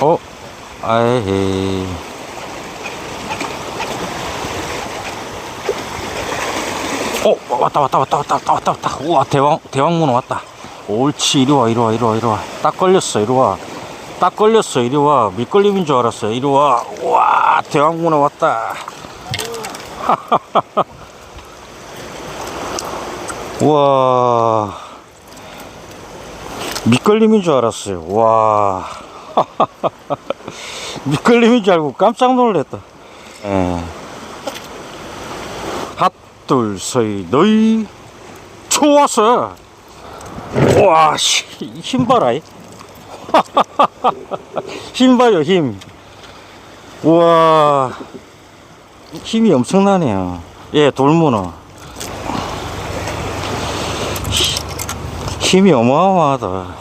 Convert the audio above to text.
어? 아이 어 왔다 왔다 왔다 왔다 왔다 왔다 왔다. 우와 대왕 대왕문어 왔다. 옳지 이리와 이리와 이리와 이리와. 딱 걸렸어 이리와. 딱 걸렸어 이리와. 밑걸림인 줄 알았어 이리와. 우와 대왕문어 왔다. 우와. 밑걸림인 줄 알았어요. 와 밑걸림인 줄 알고 깜짝 놀랐다 예. 핫둘 서이 너희 좋았어 와 씨, 힘 봐라 이. 힘 봐요 힘. 우와. 힘이 엄청나네요. 예 돌문어. 힘이 어마어마하다